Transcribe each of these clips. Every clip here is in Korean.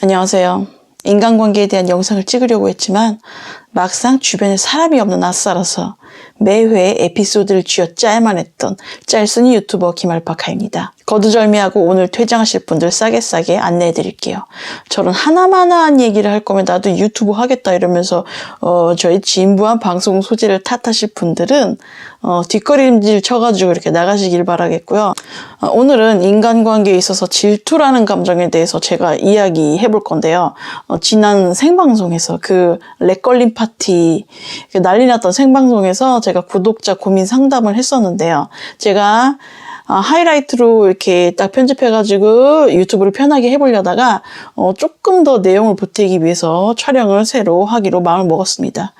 안녕하세요. 인간관계에 대한 영상을 찍으려고 했지만 막상 주변에 사람이 없는 아싸라서 매회 에피소드를 쥐어 짜야만 했던 짤순이 유튜버 김알파카입니다. 거두절미하고 오늘 퇴장하실 분들 싸게 싸게 안내해 드릴게요. 저런 하나마나한 얘기를 할 거면 나도 유튜브 하겠다 이러면서 어, 저희 진부한 방송 소재를 탓하실 분들은 어, 뒷걸음질 쳐가지고 이렇게 나가시길 바라겠고요. 어, 오늘은 인간관계에 있어서 질투라는 감정에 대해서 제가 이야기해 볼 건데요. 어, 지난 생방송에서 그 렉걸림 파티 그 난리 났던 생방송에서 제가 구독자 고민 상담을 했었는데요. 제가 아, 하이라이트로 이렇게 딱 편집해가지고 유튜브를 편하게 해보려다가 어, 조금 더 내용을 보태기 위해서 촬영을 새로 하기로 마음을 먹었습니다.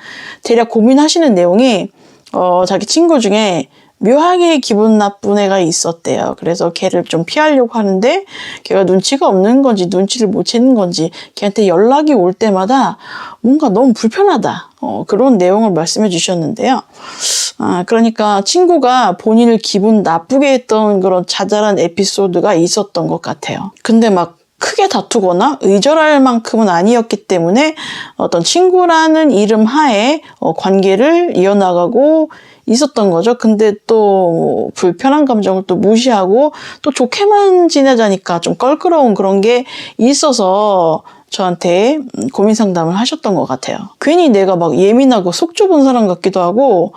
대략 고민하시는 내용이 어, 자기 친구 중에 묘하게 기분 나쁜 애가 있었대요. 그래서 걔를 좀 피하려고 하는데 걔가 눈치가 없는 건지 눈치를 못 채는 건지 걔한테 연락이 올 때마다 뭔가 너무 불편하다. 어, 그런 내용을 말씀해 주셨는데요. 아, 그러니까 친구가 본인을 기분 나쁘게 했던 그런 자잘한 에피소드가 있었던 것 같아요. 근데 막 크게 다투거나 의절할 만큼은 아니었기 때문에 어떤 친구라는 이름 하에 어, 관계를 이어나가고 있었던 거죠. 근데 또 불편한 감정을 또 무시하고 또 좋게만 지내자니까 좀 껄끄러운 그런 게 있어서 저한테 고민 상담을 하셨던 것 같아요. 괜히 내가 막 예민하고 속 좁은 사람 같기도 하고,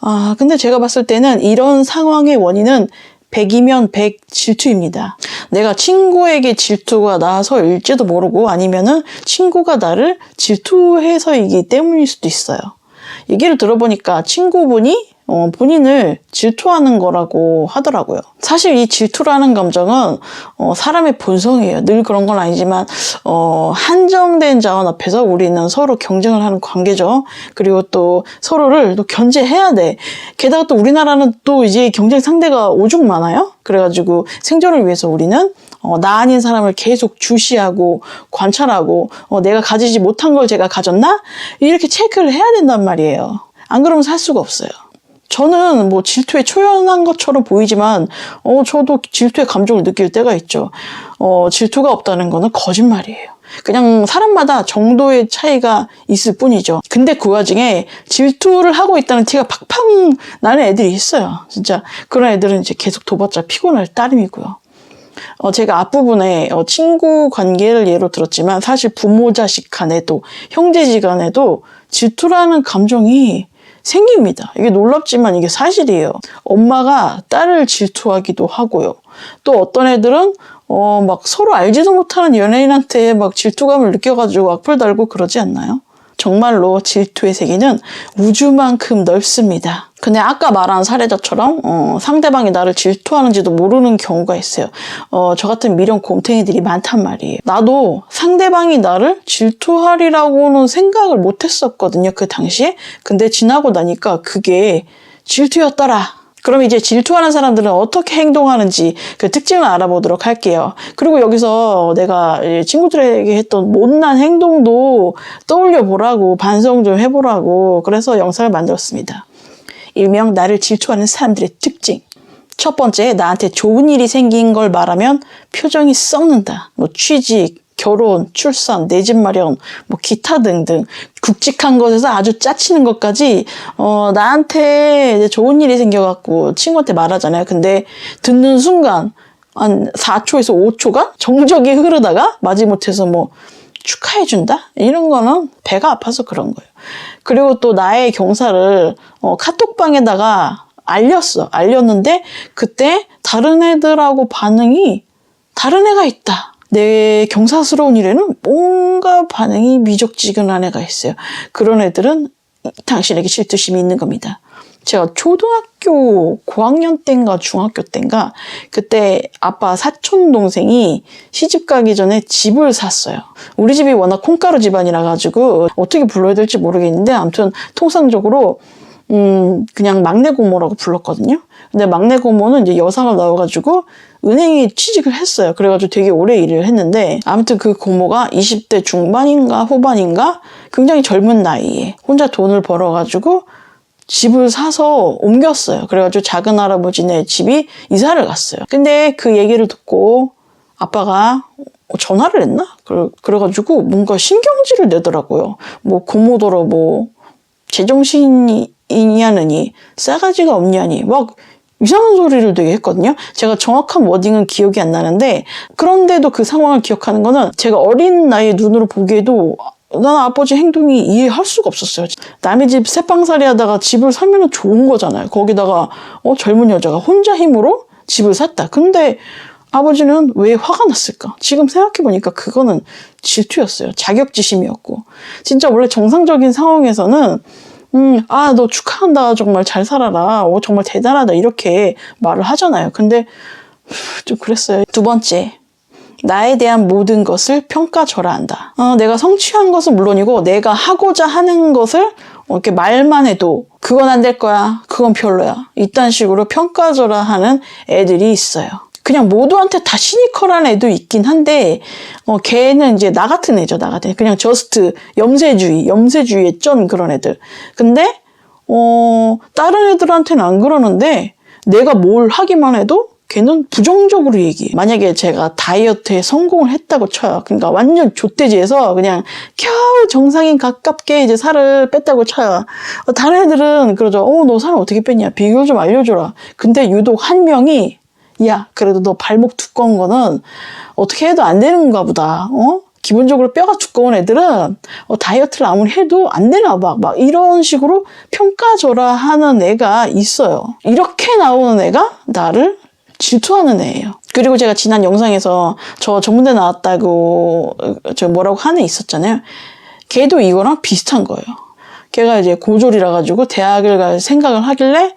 아, 근데 제가 봤을 때는 이런 상황의 원인은 100이면 100 질투입니다. 내가 친구에게 질투가 나서일지도 모르고 아니면은 친구가 나를 질투해서이기 때문일 수도 있어요. 얘기를 들어보니까 친구분이 어, 본인을 질투하는 거라고 하더라고요. 사실 이 질투라는 감정은 어, 사람의 본성이에요. 늘 그런 건 아니지만 어, 한정된 자원 앞에서 우리는 서로 경쟁을 하는 관계죠. 그리고 또 서로를 또 견제해야 돼. 게다가 또 우리나라는 또 이제 경쟁 상대가 오죽 많아요. 그래가지고 생존을 위해서 우리는 어, 나 아닌 사람을 계속 주시하고 관찰하고 어, 내가 가지지 못한 걸 제가 가졌나 이렇게 체크를 해야 된단 말이에요. 안 그러면 살 수가 없어요. 저는 뭐 질투에 초연한 것처럼 보이지만, 어, 저도 질투의 감정을 느낄 때가 있죠. 어, 질투가 없다는 거는 거짓말이에요. 그냥 사람마다 정도의 차이가 있을 뿐이죠. 근데 그 와중에 질투를 하고 있다는 티가 팍팍 나는 애들이 있어요. 진짜 그런 애들은 이제 계속 도봤자 피곤할 따름이고요. 어, 제가 앞부분에 어, 친구 관계를 예로 들었지만 사실 부모 자식 간에도 형제 지 간에도 질투라는 감정이 생깁니다. 이게 놀랍지만 이게 사실이에요. 엄마가 딸을 질투하기도 하고요. 또 어떤 애들은 어, 막 서로 알지도 못하는 연예인한테 막 질투감을 느껴가지고 악플 달고 그러지 않나요? 정말로 질투의 세계는 우주만큼 넓습니다. 근데 아까 말한 사례자처럼 어, 상대방이 나를 질투하는지도 모르는 경우가 있어요. 어, 저 같은 미련 곰탱이들이 많단 말이에요. 나도 상대방이 나를 질투하리라고는 생각을 못했었거든요. 그 당시에. 근데 지나고 나니까 그게 질투였더라. 그럼 이제 질투하는 사람들은 어떻게 행동하는지 그 특징을 알아보도록 할게요. 그리고 여기서 내가 친구들에게 했던 못난 행동도 떠올려 보라고 반성 좀 해보라고 그래서 영상을 만들었습니다. 일명 나를 질투하는 사람들의 특징. 첫 번째, 나한테 좋은 일이 생긴 걸 말하면 표정이 썩는다. 뭐 취직, 결혼, 출산, 내 집 마련, 뭐 기타 등등 굵직한 것에서 아주 짜치는 것까지 어 나한테 좋은 일이 생겨갖고 친구한테 말하잖아요. 근데 듣는 순간 한 4초에서 5초가 정적이 흐르다가 마지못해서 뭐 축하해준다? 이런 거는 배가 아파서 그런 거예요. 그리고 또 나의 경사를 어, 카톡방에다가 알렸어. 알렸는데 그때 다른 애들하고 반응이 다른 애가 있다. 내 경사스러운 일에는 뭔가 반응이 미적지근한 애가 있어요. 그런 애들은 당신에게 질투심이 있는 겁니다. 제가 초등학교 고학년 때인가 중학교 때인가 그때 아빠 사촌 동생이 시집 가기 전에 집을 샀어요. 우리 집이 워낙 콩가루 집안이라 가지고 어떻게 불러야 될지 모르겠는데 아무튼 통상적으로 음 그냥 막내 고모라고 불렀거든요. 근데 막내 고모는 이제 여상을 나와가지고 은행에 취직을 했어요. 그래가지고 되게 오래 일을 했는데 아무튼 그 고모가 20대 중반인가 후반인가 굉장히 젊은 나이에 혼자 돈을 벌어가지고 집을 사서 옮겼어요. 그래가지고 작은 할아버지네 집이 이사를 갔어요. 근데 그 얘기를 듣고 아빠가 어, 전화를 했나? 그래, 그래가지고 뭔가 신경질을 내더라고요. 뭐 고모더러 뭐 제정신이 냐느니 싸가지가 없냐니 막 이상한 소리를 되게 했거든요. 제가 정확한 워딩은 기억이 안 나는데 그런데도 그 상황을 기억하는 거는 제가 어린 나이에 눈으로 보기에도 난 아버지 행동이 이해할 수가 없었어요. 남의 집 새빵살이 하다가 집을 사면 좋은 거잖아요. 거기다가 어, 젊은 여자가 혼자 힘으로 집을 샀다. 근데 아버지는 왜 화가 났을까? 지금 생각해보니까 그거는 질투였어요. 자격지심이었고. 진짜 원래 정상적인 상황에서는 음, 아, 너 축하한다. 정말 잘 살아라. 오, 정말 대단하다. 이렇게 말을 하잖아요. 근데 좀 그랬어요. 두 번째. 나에 대한 모든 것을 평가절하한다. 어, 내가 성취한 것은 물론이고 내가 하고자 하는 것을 이렇게 말만 해도 그건 안 될 거야. 그건 별로야. 이딴 식으로 평가절하하는 애들이 있어요. 그냥 모두한테 다 시니컬한 애도 있긴 한데 어, 걔는 이제 나 같은 애죠. 나 같은 애. 그냥 저스트 염세주의, 염세주의에 쩐 그런 애들. 근데 어, 다른 애들한테는 안 그러는데 내가 뭘 하기만 해도 걔는 부정적으로 얘기해. 만약에 제가 다이어트에 성공을 했다고 쳐요. 그러니까 완전 좆돼지에서 그냥 겨우 정상인 가깝게 이제 살을 뺐다고 쳐요. 어, 다른 애들은 그러죠. 어, 너 살 어떻게 뺐냐? 비결 좀 알려줘라. 근데 유독 한 명이 야, 그래도 너 발목 두꺼운 거는 어떻게 해도 안 되는가 보다. 어? 기본적으로 뼈가 두꺼운 애들은 어, 다이어트를 아무리 해도 안 되나 봐. 막 이런 식으로 평가절하 하는 애가 있어요. 이렇게 나오는 애가 나를 질투하는 애예요. 그리고 제가 지난 영상에서 저 전문대 나왔다고 저 뭐라고 하는 애 있었잖아요. 걔도 이거랑 비슷한 거예요. 걔가 이제 고졸이라 가지고 대학을 갈 생각을 하길래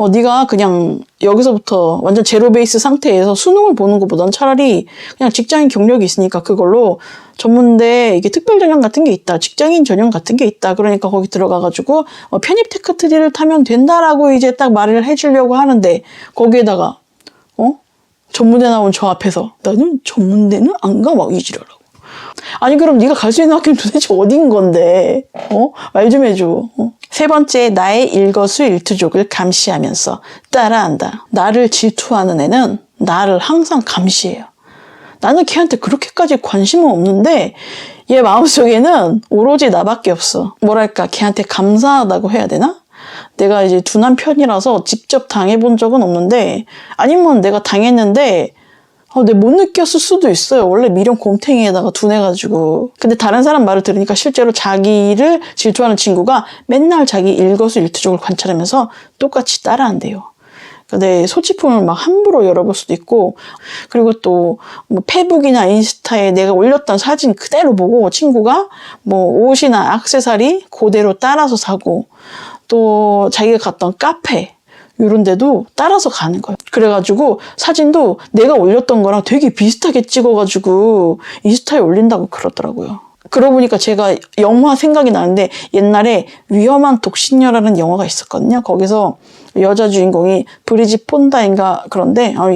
어 네가 그냥 여기서부터 완전 제로 베이스 상태에서 수능을 보는 것보단 차라리 그냥 직장인 경력이 있으니까 그걸로 전문대 이게 특별 전형 같은 게 있다. 직장인 전형 같은 게 있다. 그러니까 거기 들어가 가지고 어, 편입 테크 트리를 타면 된다라고 이제 딱 말을 해 주려고 하는데 거기에다가 어? 전문대 나온 저 앞에서 나는 전문대는 안 가 막 이지랄하고 아니 그럼 네가 갈 수 있는 학교는 도대체 어딘 건데 어? 말 좀 해줘 어? 세 번째 나의 일거수일투족을 감시하면서 따라한다 나를 질투하는 애는 나를 항상 감시해요 나는 걔한테 그렇게까지 관심은 없는데 얘 마음속에는 오로지 나밖에 없어 뭐랄까 걔한테 감사하다고 해야 되나? 내가 이제 둔한 편이라서 직접 당해본 적은 없는데 아니면 내가 당했는데 어, 내가 못 느꼈을 수도 있어요. 원래 미련 곰탱이에다가 둔해가지고. 근데 다른 사람 말을 들으니까 실제로 자기를 질투하는 친구가 맨날 자기 일거수일투족을 관찰하면서 똑같이 따라한대요. 내 소지품을 막 함부로 열어볼 수도 있고, 그리고 또, 뭐, 페북이나 인스타에 내가 올렸던 사진 그대로 보고 친구가 뭐, 옷이나 악세사리 그대로 따라서 사고, 또 자기가 갔던 카페 이런 데도 따라서 가는 거예요. 그래가지고 사진도 내가 올렸던 거랑 되게 비슷하게 찍어가지고 인스타에 올린다고 그러더라고요. 그러고 보니까 제가 영화 생각이 나는데 옛날에 위험한 독신녀라는 영화가 있었거든요. 거기서 여자 주인공이 브리지 폰다인가 그런데 어,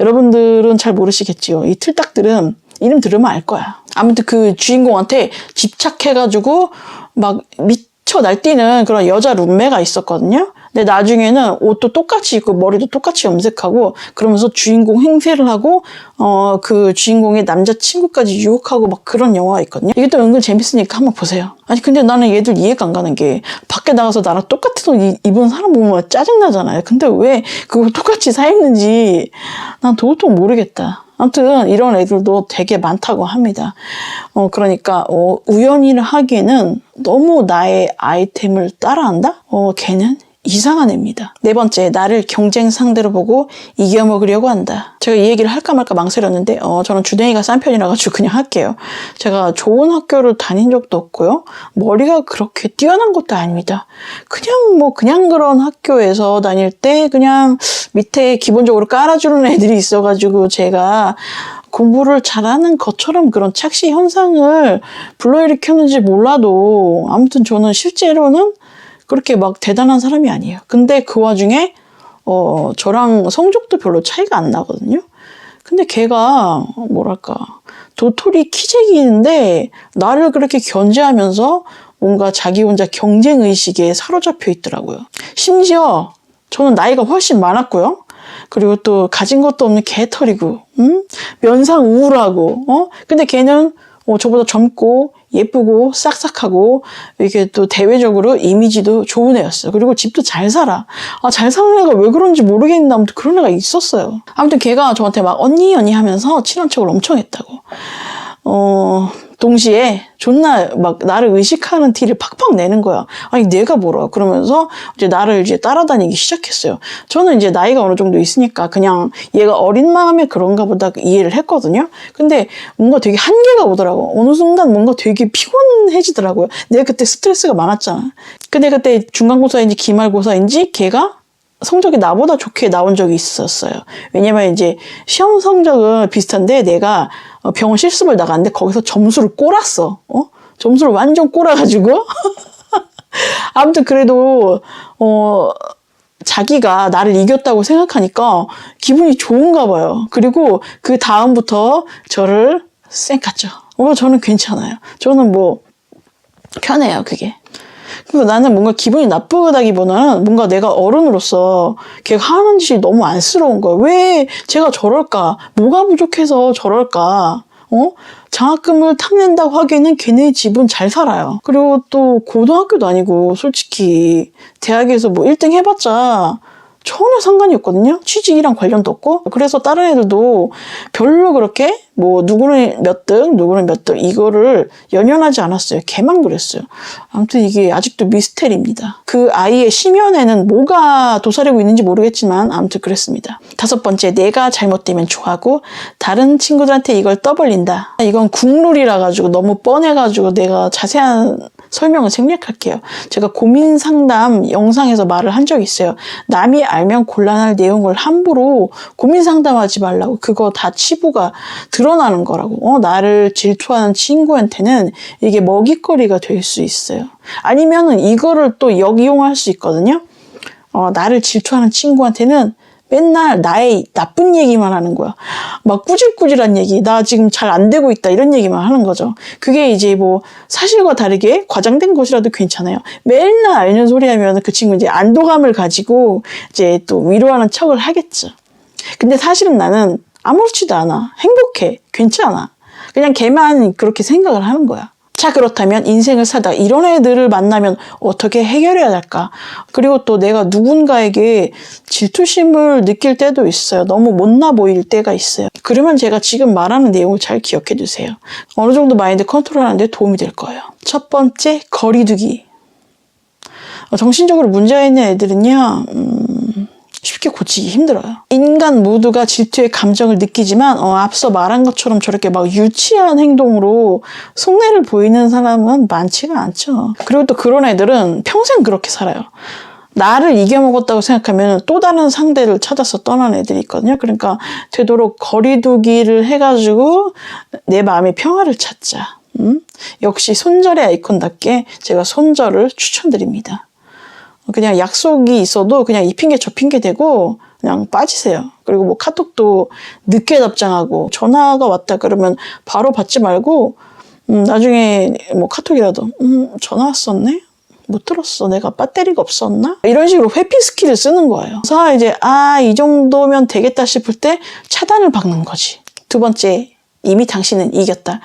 여러분들은 잘 모르시겠지요. 이 틀딱들은 이름 들으면 알 거야. 아무튼 그 주인공한테 집착해가지고 막 미쳐 날뛰는 그런 여자 룸메가 있었거든요. 근데 나중에는 옷도 똑같이 입고 머리도 똑같이 염색하고 그러면서 주인공 행세를 하고 어 그 주인공의 남자친구까지 유혹하고 막 그런 영화가 있거든요. 이게 또 은근 재밌으니까 한번 보세요. 아니 근데 나는 얘들 이해가 안 가는 게 밖에 나가서 나랑 똑같은 옷 입은 사람 보면 짜증나잖아요. 근데 왜 그걸 똑같이 사 입는지 난 도통 모르겠다. 아무튼 이런 애들도 되게 많다고 합니다. 어 그러니까 어, 우연히를 하기에는 너무 나의 아이템을 따라한다? 어 걔는 이상한 애입니다. 네 번째, 나를 경쟁 상대로 보고 이겨먹으려고 한다. 제가 이 얘기를 할까 말까 망설였는데, 어, 저는 주댕이가 싼 편이라 가지고 그냥 할게요. 제가 좋은 학교를 다닌 적도 없고요. 머리가 그렇게 뛰어난 것도 아닙니다. 그냥 뭐, 그냥 그런 학교에서 다닐 때 그냥 밑에 기본적으로 깔아주는 애들이 있어가지고 제가 공부를 잘하는 것처럼 그런 착시 현상을 불러일으켰는지 몰라도 아무튼 저는 실제로는 그렇게 막 대단한 사람이 아니에요. 근데 그 와중에 어 저랑 성적도 별로 차이가 안 나거든요. 근데 걔가 뭐랄까 도토리 키재기인데 나를 그렇게 견제하면서 뭔가 자기 혼자 경쟁 의식에 사로잡혀 있더라고요. 심지어 저는 나이가 훨씬 많았고요. 그리고 또 가진 것도 없는 개털이고, 음? 면상 우울하고, 어? 근데 걔는 어, 저보다 젊고 예쁘고 싹싹하고 이게 또 대외적으로 이미지도 좋은 애였어요. 그리고 집도 잘 살아. 아, 잘 사는 애가 왜 그런지 모르겠는데 아무튼 그런 애가 있었어요. 아무튼 걔가 저한테 막 언니 언니 하면서 친한 척을 엄청 했다고. 어, 동시에 존나 막 나를 의식하는 티를 팍팍 내는 거야. 아니, 내가 뭐라. 그러면서 이제 나를 이제 따라다니기 시작했어요. 저는 이제 나이가 어느 정도 있으니까 그냥 얘가 어린 마음에 그런가 보다 이해를 했거든요. 근데 뭔가 되게 한계가 오더라고. 어느 순간 뭔가 되게 피곤해지더라고요. 내가 그때 스트레스가 많았잖아. 근데 그때 중간고사인지 기말고사인지 걔가 성적이 나보다 좋게 나온 적이 있었어요. 왜냐면 이제 시험 성적은 비슷한데 내가 어, 병원 실습을 나갔는데 거기서 점수를 꼬랐어. 어? 점수를 완전 꼬라가지고. 아무튼 그래도, 어, 자기가 나를 이겼다고 생각하니까 기분이 좋은가 봐요. 그리고 그 다음부터 저를 쌩 깠죠. 어, 저는 괜찮아요. 저는 뭐, 편해요, 그게. 그래서 나는 뭔가 기분이 나쁘다기보다는 뭔가 내가 어른으로서 걔가 하는 짓이 너무 안쓰러운 거야. 왜 제가 저럴까? 뭐가 부족해서 저럴까? 어? 장학금을 탐낸다고 하기에는 걔네 집은 잘 살아요. 그리고 또 고등학교도 아니고 솔직히 대학에서 뭐 1등 해봤자 전혀 상관이 없거든요. 취직이랑 관련도 없고. 그래서 다른 애들도 별로 그렇게 뭐 누구는 몇 등, 누구는 몇 등, 이거를 연연하지 않았어요. 걔만 그랬어요. 아무튼 이게 아직도 미스테리입니다. 그 아이의 심연에는 뭐가 도사리고 있는지 모르겠지만 아무튼 그랬습니다. 다섯 번째, 내가 잘못되면 좋아하고 다른 친구들한테 이걸 떠벌린다. 이건 국룰이라 가지고 너무 뻔해 가지고 내가 자세한 설명을 생략할게요. 제가 고민 상담 영상에서 말을 한 적이 있어요. 남이 알면 곤란할 내용을 함부로 고민 상담하지 말라고. 그거 다 치부가 드러나는 거라고. 어, 나를 질투하는 친구한테는 이게 먹잇거리가 될 수 있어요. 아니면은 이거를 또 역이용할 수 있거든요. 어, 나를 질투하는 친구한테는 맨날 나의 나쁜 얘기만 하는 거야. 막 꾸질꾸질한 얘기, 나 지금 잘 안 되고 있다, 이런 얘기만 하는 거죠. 그게 이제 뭐 사실과 다르게 과장된 것이라도 괜찮아요. 맨날 알는 소리 하면 그 친구 이제 안도감을 가지고 이제 또 위로하는 척을 하겠죠. 근데 사실은 나는 아무렇지도 않아. 행복해. 괜찮아. 그냥 걔만 그렇게 생각을 하는 거야. 자, 그렇다면 인생을 살다 이런 애들을 만나면 어떻게 해결해야 할까? 그리고 또 내가 누군가에게 질투심을 느낄 때도 있어요. 너무 못나 보일 때가 있어요. 그러면 제가 지금 말하는 내용을 잘 기억해 두세요. 어느 정도 마인드 컨트롤 하는데 도움이 될 거예요. 첫 번째, 거리두기. 어, 정신적으로 문제가 있는 애들은요, 음, 쉽게 고치기 힘들어요. 인간 모두가 질투의 감정을 느끼지만 어, 앞서 말한 것처럼 저렇게 막 유치한 행동으로 속내를 보이는 사람은 많지가 않죠. 그리고 또 그런 애들은 평생 그렇게 살아요. 나를 이겨먹었다고 생각하면 또 다른 상대를 찾아서 떠난 애들이 있거든요. 그러니까 되도록 거리두기를 해가지고 내 마음의 평화를 찾자. 음? 역시 손절의 아이콘답게 제가 손절을 추천드립니다. 그냥 약속이 있어도 그냥 이 핑계 저 핑계 대고 그냥 빠지세요. 그리고 뭐 카톡도 늦게 답장하고 전화가 왔다 그러면 바로 받지 말고 음, 나중에 뭐 카톡이라도 음, 전화 왔었네? 못 들었어. 내가 배터리가 없었나? 이런 식으로 회피 스킬을 쓰는 거예요. 그래서 이제 아, 이 정도면 되겠다 싶을 때 차단을 박는 거지. 두 번째, 이미 당신은 이겼다.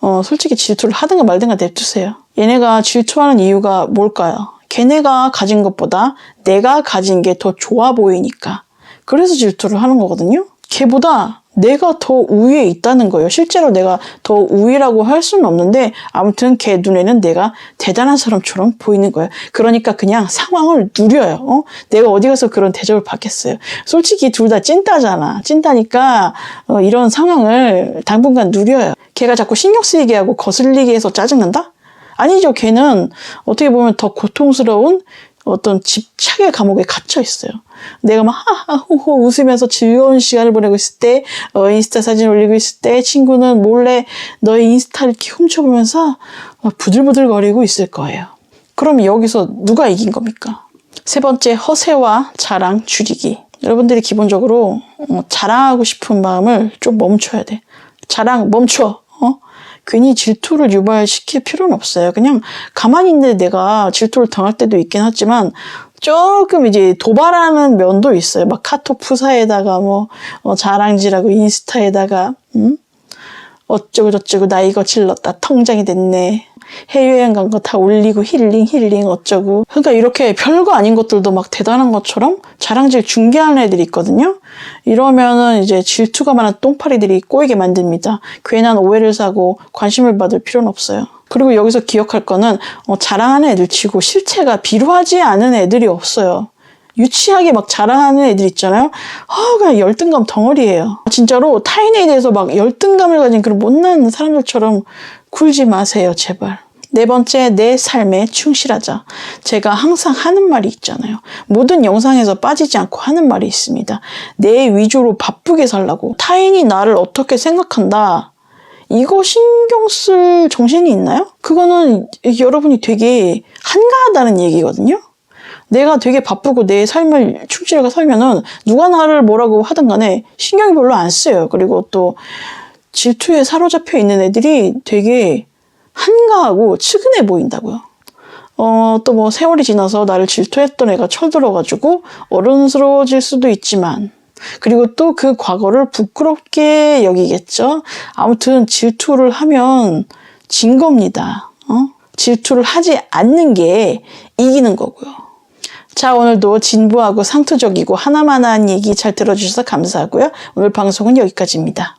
어, 솔직히 질투를 하든가 말든가 냅두세요. 얘네가 질투하는 이유가 뭘까요? 걔네가 가진 것보다 내가 가진 게 더 좋아 보이니까. 그래서 질투를 하는 거거든요. 걔보다 내가 더 우위에 있다는 거예요. 실제로 내가 더 우위라고 할 수는 없는데 아무튼 걔 눈에는 내가 대단한 사람처럼 보이는 거예요. 그러니까 그냥 상황을 누려요. 어? 내가 어디 가서 그런 대접을 받겠어요. 솔직히 둘 다 찐따잖아. 찐따니까 어, 이런 상황을 당분간 누려요. 걔가 자꾸 신경 쓰이게 하고 거슬리게 해서 짜증난다? 아니죠. 걔는 어떻게 보면 더 고통스러운 어떤 집착의 감옥에 갇혀 있어요. 내가 막 하하호호 웃으면서 즐거운 시간을 보내고 있을 때, 어, 인스타 사진 올리고 있을 때, 친구는 몰래 너의 인스타를 이렇게 훔쳐보면서 부들부들 거리고 있을 거예요. 그럼 여기서 누가 이긴 겁니까? 세 번째, 허세와 자랑 줄이기. 여러분들이 기본적으로 어, 자랑하고 싶은 마음을 좀 멈춰야 돼. 자랑 멈춰. 어? 괜히 질투를 유발시킬 필요는 없어요. 그냥 가만히 있는데 내가 질투를 당할 때도 있긴 하지만 조금 이제 도발하는 면도 있어요. 막 카톡 프사에다가 뭐 어, 자랑질하고 인스타에다가 음? 어쩌고 저쩌고 나 이거 질렀다 통장이 됐네. 해외여행 간 거 다 올리고 힐링 힐링 어쩌고. 그러니까 이렇게 별거 아닌 것들도 막 대단한 것처럼 자랑질 중계하는 애들이 있거든요. 이러면은 이제 질투가 많은 똥파리들이 꼬이게 만듭니다. 괜한 오해를 사고 관심을 받을 필요는 없어요. 그리고 여기서 기억할 거는 어, 자랑하는 애들 치고 실체가 비루하지 않은 애들이 없어요 유치하게 막 자랑하는 애들 있잖아요. 아, 그냥 열등감 덩어리예요. 진짜로 타인에 대해서 막 열등감을 가진 그런 못난 사람들처럼 굴지 마세요, 제발. 네 번째, 내 삶에 충실하자. 제가 항상 하는 말이 있잖아요. 모든 영상에서 빠지지 않고 하는 말이 있습니다. 내 위주로 바쁘게 살라고. 타인이 나를 어떻게 생각한다. 이거 신경 쓸 정신이 있나요? 그거는 여러분이 되게 한가하다는 얘기거든요. 내가 되게 바쁘고 내 삶을 충실하게 살면은 누가 나를 뭐라고 하든 간에 신경이 별로 안 쓰여요. 그리고 또 질투에 사로잡혀 있는 애들이 되게 한가하고 측은해 보인다고요. 어, 또 뭐 세월이 지나서 나를 질투했던 애가 철들어가지고 어른스러워질 수도 있지만, 그리고 또 그 과거를 부끄럽게 여기겠죠? 아무튼 질투를 하면 진 겁니다. 어? 질투를 하지 않는 게 이기는 거고요. 자, 오늘도 진부하고 상투적이고 하나만한 얘기 잘 들어주셔서 감사하고요. 오늘 방송은 여기까지입니다.